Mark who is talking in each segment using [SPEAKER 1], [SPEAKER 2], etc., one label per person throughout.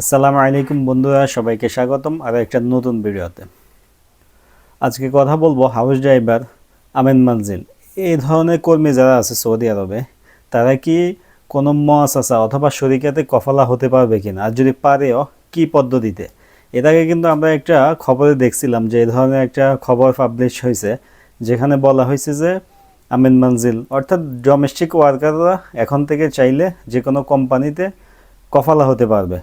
[SPEAKER 1] আসসালামু আলাইকুম বন্ধুরা, সবাইকে স্বাগতম আর একটা নতুন ভিডিওতে। আজকে কথা বলব হাউস ড্রাইভার আমেন মানজিল। এই ধরনের কর্মী যারা আছে সৌদি আরবে, তারা কি কোনো মহাসাসা অথবা শরিকাতে কফলা হতে পারবে কিনা? আর যদি পারেও, কি পদ্ধতিতে? এর আগে কিন্তু আমরা একটা খবরে দেখছিলাম যে এই ধরনের একটা খবর পাবলিশ হয়েছে, যেখানে বলা হয়েছে যে আমিন মানজিল, অর্থাৎ ডোমেস্টিক ওয়ার্কাররা এখন থেকে চাইলে যে কোনো কোম্পানিতে কফালা হতে পারবে।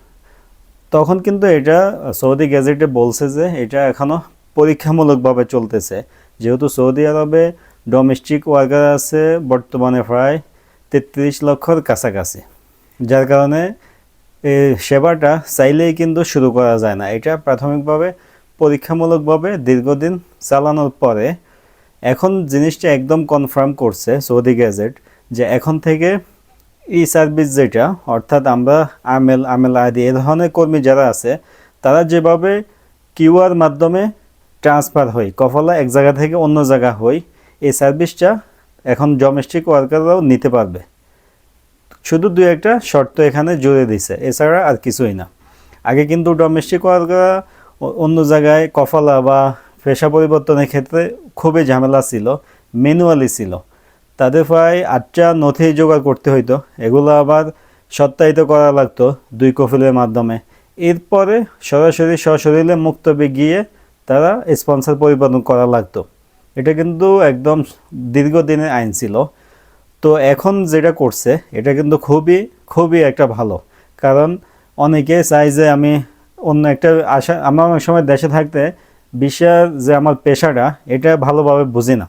[SPEAKER 1] তখন কিন্তু এটা সৌদি গ্যাজেটে বলছে যে এটা এখনও পরীক্ষামূলকভাবে চলতেছে। যেহেতু সৌদি আরবে ডোমেস্টিক ওয়ার্কার আছে বর্তমানে প্রায় তেত্রিশ লক্ষর কাছাকাছি। যার কারণে এই সেবাটা চাইলেই কিন্তু শুরু করা যায় না। এটা প্রাথমিকভাবে পরীক্ষামূলকভাবে দীর্ঘদিন চালানোর পরে এখন জিনিসটা একদম কনফার্ম করছে সৌদি গ্যাজেট যে এখন থেকে ই সার্ভিস যেটা, অর্থাৎ আমরা আমেল আমেল আদি এ ধরনের কর্মী যারা আছে, তারা যেভাবে কিউআর মাধ্যমে ট্রান্সফার হই কফলা এক জায়গা থেকে অন্য জায়গা হই এই সার্ভিসটা এখন ডোমেস্টিক ওয়ার্কাররাও নিতে পারবে। শুধু দু একটা শর্ত এখানে জুড়ে দিছে এছাড়া আর কিছুই না। আগে কিন্তু ডোমেস্টিক ওয়ার্কার অন্য জায়গায় কফলা বা পেশা পরিবর্তনের ক্ষেত্রে খুবই ঝামেলা ছিল ম্যানুয়ালি ছিল। তাদের প্রায় আটটা নথি জোগাড় করতে হইতো। এগুলো আবার সত্যায়িত করা লাগতো দুই কফিলের মাধ্যমে। এরপরে সরাসরি সশরীরে মুক্তবে গিয়ে তারা স্পন্সর পরিবর্তন করা লাগতো। এটা কিন্তু একদম দীর্ঘদিনের আইন ছিল। তো এখন যেটা করছে, এটা কিন্তু খুবই খুবই একটা ভালো। কারণ অনেকে চাই যে আমি অন্য একটা আশা, আমার অনেক সময় দেশে থাকতে বিশ্বের যে আমার পেশাটা, এটা ভালোভাবে বুঝি না।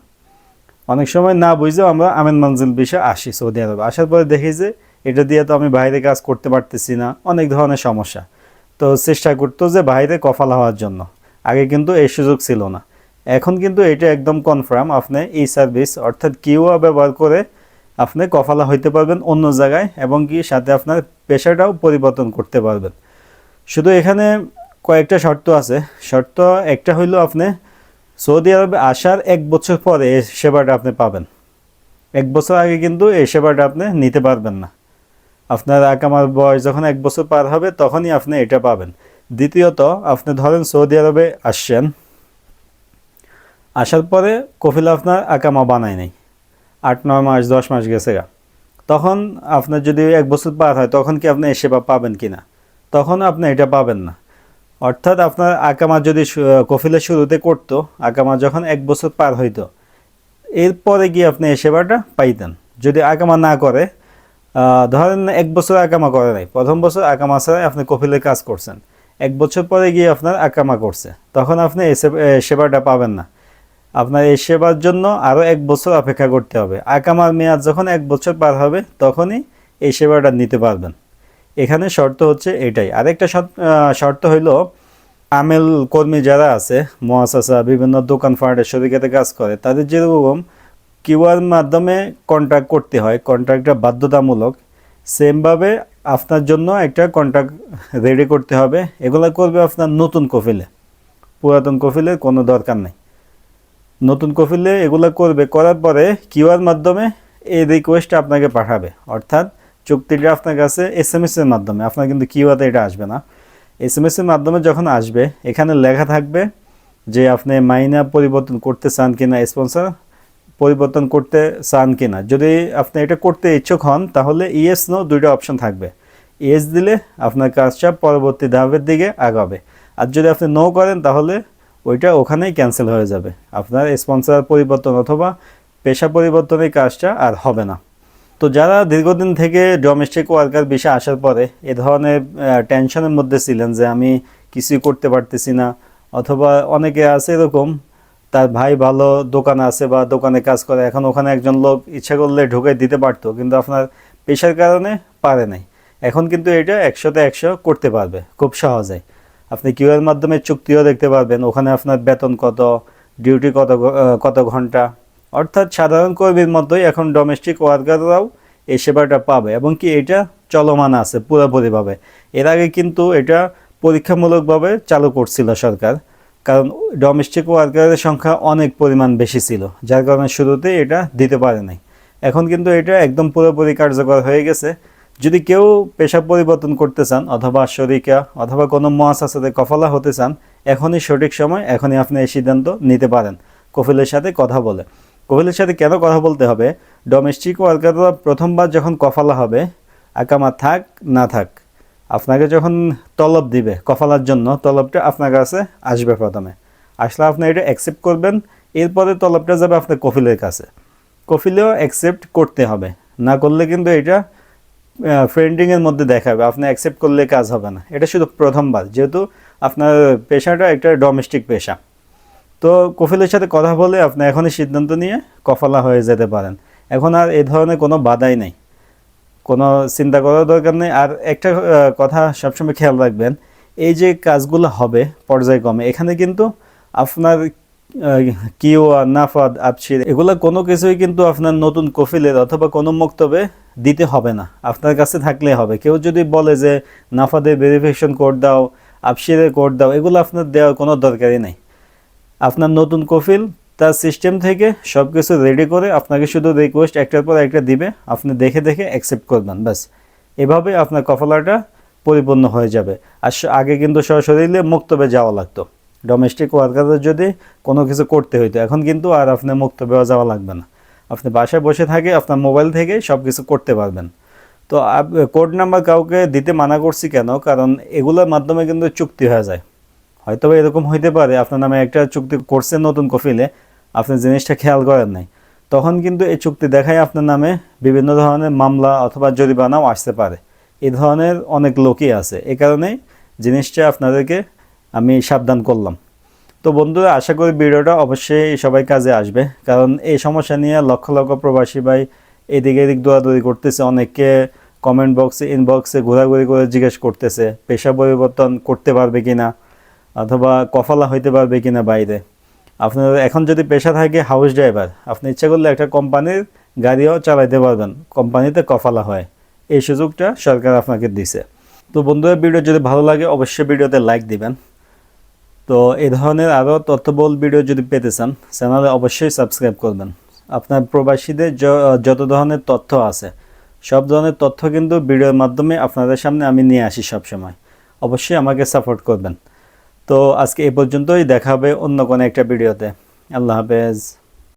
[SPEAKER 1] অনেক সময় না বুঝেও আমরা আমেন মঞ্জিল বিষয়ে আসি সৌদি আরবে। আসার পরে দেখি যে এটা দিয়ে তো আমি বাইরে কাজ করতে পারতেছি না, অনেক ধরনের সমস্যা। তো চেষ্টা করতো যে বাইরে কফালা হওয়ার জন্য। আগে কিন্তু এই সুযোগ ছিল না। এখন কিন্তু এটা একদম কনফার্ম আপনি এই সার্ভিস অর্থাৎ কিউআ ব্যবহার করে আপনি কফালা হইতে পারবেন অন্য জায়গায় এবং কি সাথে আপনার পেশাটাও পরিবর্তন করতে পারবেন। শুধু এখানে কয়েকটা শর্ত আছে। শর্ত একটা হইল আপনি সৌদি আরবে আসার এক বছর পরে এই সেবাটা আপনি পাবেন। এক বছর আগে কিন্তু এই সেবাটা আপনি নিতে পারবেন না। আপনার আকামার বয়স যখন এক বছর পার হবে, তখনই আপনি এটা পাবেন। দ্বিতীয়ত, আপনি ধরেন সৌদি আরবে আসছেন, আসার পরে কফিল আপনার আকামা বানায় নাই। আট, নয় মাস, দশ মাস গেছে গা। তখন আপনার যদি এক বছর পার হয়, তখন কি আপনি এই সেবা পাবেন কি না তখন আপনি এটা পাবেন না। অর্থাৎ আপনার আকামা যদি কফিলের শুরুতে করতো, আকামা যখন এক বছর পার হইতো, এরপরে গিয়ে আপনি এই সেবাটা পাইতেন। যদি আকামা না করে ধরেন এক বছর আকামা করে নাই, প্রথম বছর আকামা ছাড়াই আপনি কফিলের কাজ করছেন। এক বছর পরে গিয়ে আপনার আকামা করছে। তখন আপনি এই সেবাটা পাবেন না। আপনার এই সেবার জন্য আরও এক বছর অপেক্ষা করতে হবে। আকামার মেয়াদ যখন এক বছর পার হবে, তখনই এই সেবাটা নিতে পারবেন। এখানে শর্ত হচ্ছে এটাই। আরেকটা শর্ত- হইল, আমেল কর্মী যারা আছে, মহাসাসা, বিভিন্ন দোকান ফার্ডের শরিকাতে কাজ করে, তাদের যেরকম কিউআর মাধ্যমে কন্ট্যাক্ট করতে হয়, কন্ট্রাক্টটা বাধ্যতামূলক, সেমভাবে আপনার জন্য একটা কন্ট্রাক্ট রেডি করতে হবে। এগুলো করবে আপনার নতুন কফিলে। পুরাতন কফিলের কোনো দরকার নেই। নতুন কফিলে এগুলো করবে, করার পরে কিউআর মাধ্যমে এই রিকোয়েস্টটা আপনাকে পাঠাবে। অর্থাৎ চুক্তিটা আপনার কাছে এস এম এর মাধ্যমে, আপনার কিন্তু কিউআতে এটা আসবে না। এস এম এর মাধ্যমে যখন আসবে, এখানে লেখা থাকবে যে আপনি মাইনা পরিবর্তন করতে চান কিনা স্পন্সর পরিবর্তন করতে চান কিনা। যদি আপনি এটা করতে ইচ্ছুক হন, তাহলে ইয়েস নো দুইটা অপশন থাকবে। ইয়েস দিলে আপনার কাজটা পরবর্তী ধাপের দিকে আগাবে। আর যদি আপনি নো করেন, তাহলে ওইটা ওখানেই ক্যান্সেল হয়ে যাবে। আপনার স্পন্সর পরিবর্তন অথবা পেশা পরিবর্তনের কাজটা আর হবে না। তো যারা দীর্ঘদিন থেকে ডোমেস্টিক ওয়ার্কার বিষয়ে আসার পরে এ ধরনের টেনশনের মধ্যে ছিলেন যে আমি কিছুই করতে পারতেছি না, অথবা অনেকে আছে এরকম, তার ভাই ভালো দোকান আছে বা দোকানে কাজ করে, এখন ওখানে একজন লোক ইচ্ছা করলে ঢুকে দিতে পারতো, কিন্তু আপনার পেশার কারণে পারে নাই। এখন কিন্তু এটা একশোতে একশো করতে পারবে, খুব সহজে। আপনি কিউআর মাধ্যমে চুক্তিও দেখতে পারবেন, ওখানে আপনার বেতন কত ডিউটি কত কত ঘণ্টা অর্থাৎ সাধারণ কর্মীর মতোই এখন ডোমেস্টিক ওয়ার্কাররাও এই সেবাটা পাবে এবং কি এটা চলমান আছে পুরোপুরিভাবে। এর আগে কিন্তু এটা পরীক্ষামূলকভাবে চালু করছিল সরকার, কারণ ডোমেস্টিক ওয়ার্কারের সংখ্যা অনেক পরিমাণ বেশি ছিল, যার কারণে শুরুতে এটা দিতে পারে নাই। এখন কিন্তু এটা একদম পুরোপুরি কার্যকর হয়ে গেছে। যদি কেউ পেশা পরিবর্তন করতে চান, অথবা শরিকা, অথবা কোনো মহাসাসাতে কফলা হতে চান, এখনই সঠিক সময়, এখনই আপনি এই সিদ্ধান্ত নিতে পারেন। কফিলের সাথে কথা বলে। কফিলের সাথে কেন কথা বলতে হবে? ডোমেস্টিক ওয়ার্ল্ড ওয়ার্কাররা প্রথমবার যখন কফালা হবে আকামা থাক, না থাক, আপনাকে যখন তলব দিবে কফালার জন্য, তলবটা আপনার কাছে আসবে প্রথমে। আসলে আপনি এটা অ্যাকসেপ্ট করবেন, এরপরে তলবটা যাবে আপনার কফিলের কাছে। কফিলেও অ্যাকসেপ্ট করতে হবে। না করলে কিন্তু এটা ফ্রেন্ডিংয়ের মধ্যে দেখাবে আপনি অ্যাকসেপ্ট করলে কাজ হবে না। এটা শুধু প্রথমবার, যেহেতু আপনার পেশাটা একটা ডোমেস্টিক পেশা। তো কফিলের সাথে কথা বলে আপনি এখনই সিদ্ধান্ত নিয়ে কফালা হয়ে যেতে পারেন। এখন আর এ ধরনের কোনো বাধাই নেই। কোনো চিন্তা করার দরকার নেই। আর একটা কথা সবসময় খেয়াল রাখবেন, এই যে কাজগুলো হবে পর্যায়ক্রমে, এখানে কিন্তু আপনার কিউ, নাফাদ আপসির এগুলো কোনো কিছুই কিন্তু আপনার নতুন কফিলের অথবা কোনো বক্তব্যে দিতে হবে না। আপনার কাছে থাকলে হবে। কেউ যদি বলে যে, নাফাদের ভেরিফিকেশন কোড দাও আপসিরের কোড দাও, এগুলো আপনার দেওয়ার কোনো দরকারই নেই। আপনার নতুন কফিল, তার সিস্টেম থেকে সব কিছু রেডি করে আপনাকে শুধু রিকোয়েস্ট একটার পর একটা দিবে। আপনি দেখে দেখে অ্যাকসেপ্ট করবেন ব্যাস। এভাবে আপনার কফলাটা পরিপূর্ণ হয়ে যাবে। আর আগে কিন্তু সশরীরে মুক্তবে যাওয়া লাগতো। ডোমেস্টিক ওয়ার্কারদের যদি কোনো কিছু করতে হইতো, এখন কিন্তু আর আপনার মুক্তবে যাওয়া লাগবে না। আপনি বাসায় বসে থাকে আপনার মোবাইল থেকে সব কিছু করতে পারবেন। তো কোড নাম্বার কাউকে দিতে মানা করছি কেন? কারণ এগুলোর মাধ্যমে কিন্তু চুক্তি হয়ে যায়। হয়তো বা এরকম হইতে পারে, আপনার নামে একটা চুক্তি করছেন নতুন কফিলে, আপনি জিনিসটা খেয়াল করেন নাই। তখন কিন্তু এই চুক্তি দেখায় আপনার নামে বিভিন্ন ধরনের মামলা অথবা জরিমানাও আসতে পারে। এই ধরনের অনেক লোকই আছে। এই কারণেই জিনিসটা আপনাদেরকে আমি সাবধান করলাম। তো বন্ধুরা, আশা করি ভিডিওটা অবশ্যই সবাই কাজে আসবে। কারণ এই সমস্যা নিয়ে লক্ষ লক্ষ প্রবাসী ভাই এদিকে এদিক দৌড়াদৌড়ি করতেছে। অনেককে কমেন্ট বক্সে ইনবক্সে ঘোরাঘুরি করে জিজ্ঞেস করতেছে, পেশা পরিবর্তন করতে পারবে কিনা। অথবা কফালা হইতে পারবে কিনা বাইরে। আপনার এখন যদি পেশা থাকে হাউস ড্রাইভার আপনি ইচ্ছা করলে একটা কোম্পানির গাড়িও চালাইতে পারবেন কোম্পানিতে কফালা হয়। এই সুযোগটা সরকার আপনাকে দিছে। তো বন্ধুরা ভিডিও যদি ভালো লাগে অবশ্যই ভিডিওতে লাইক দিবেন। তো এই ধরনের আরও তথ্যবহুল ভিডিও যদি পেতে চান চ্যানেলে অবশ্যই সাবস্ক্রাইব করবেন। আপনার প্রবাসীদের যত ধরনের তথ্য আছে, সব ধরনের তথ্য কিন্তু ভিডিওর মাধ্যমে আপনাদের সামনে আমি নিয়ে আসি সবসময়। অবশ্যই আমাকে সাপোর্ট করবেন। তো আজকে এ পর্যন্তই দেখাবে অন্য কোনো একটা ভিডিওতে। আল্লাহ হাফেজ।